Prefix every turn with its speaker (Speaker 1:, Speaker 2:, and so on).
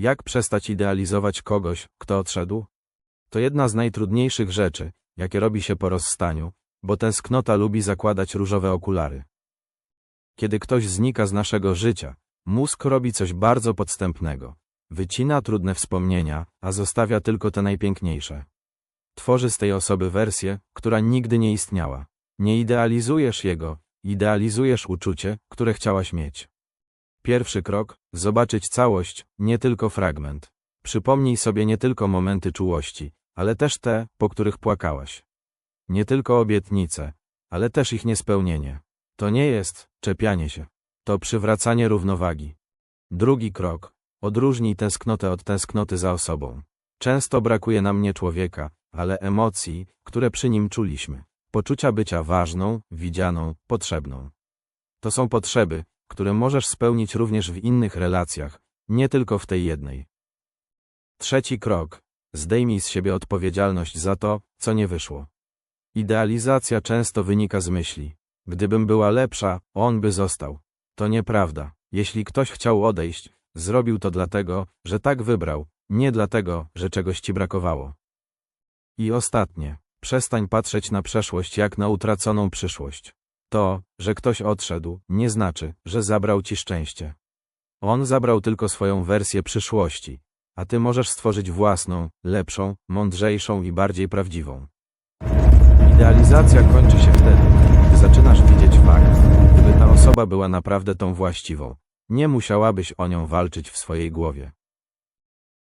Speaker 1: Jak przestać idealizować kogoś, kto odszedł? To jedna z najtrudniejszych rzeczy, jakie robi się po rozstaniu, bo tęsknota lubi zakładać różowe okulary. Kiedy ktoś znika z naszego życia, mózg robi coś bardzo podstępnego. Wycina trudne wspomnienia, a zostawia tylko te najpiękniejsze. Tworzy z tej osoby wersję, która nigdy nie istniała. Nie idealizujesz jego, idealizujesz uczucie, które chciałaś mieć. Pierwszy krok zobaczyć całość, nie tylko fragment. Przypomnij sobie nie tylko momenty czułości, ale też te, po których płakałaś. Nie tylko obietnice, ale też ich niespełnienie. To nie jest czepianie się. To przywracanie równowagi. Drugi krok. Odróżnij tęsknotę od tęsknoty za osobą. Często brakuje nam nie człowieka, ale emocji, które przy nim czuliśmy. Poczucia bycia ważną, widzianą, potrzebną. To są potrzeby, które możesz spełnić również w innych relacjach, nie tylko w tej jednej. Trzeci krok. Zdejmij z siebie odpowiedzialność za to, co nie wyszło. Idealizacja często wynika z myśli. Gdybym była lepsza, on by został. To nieprawda. Jeśli ktoś chciał odejść, zrobił to dlatego, że tak wybrał, nie dlatego, że czegoś ci brakowało. I ostatnie. Przestań patrzeć na przeszłość jak na utraconą przyszłość. To, że ktoś odszedł, nie znaczy, że zabrał ci szczęście. On zabrał tylko swoją wersję przyszłości, a ty możesz stworzyć własną, lepszą, mądrzejszą i bardziej prawdziwą. Idealizacja kończy się wtedy, gdy zaczynasz widzieć fakt, gdyby ta osoba była naprawdę tą właściwą. Nie musiałabyś o nią walczyć w swojej głowie.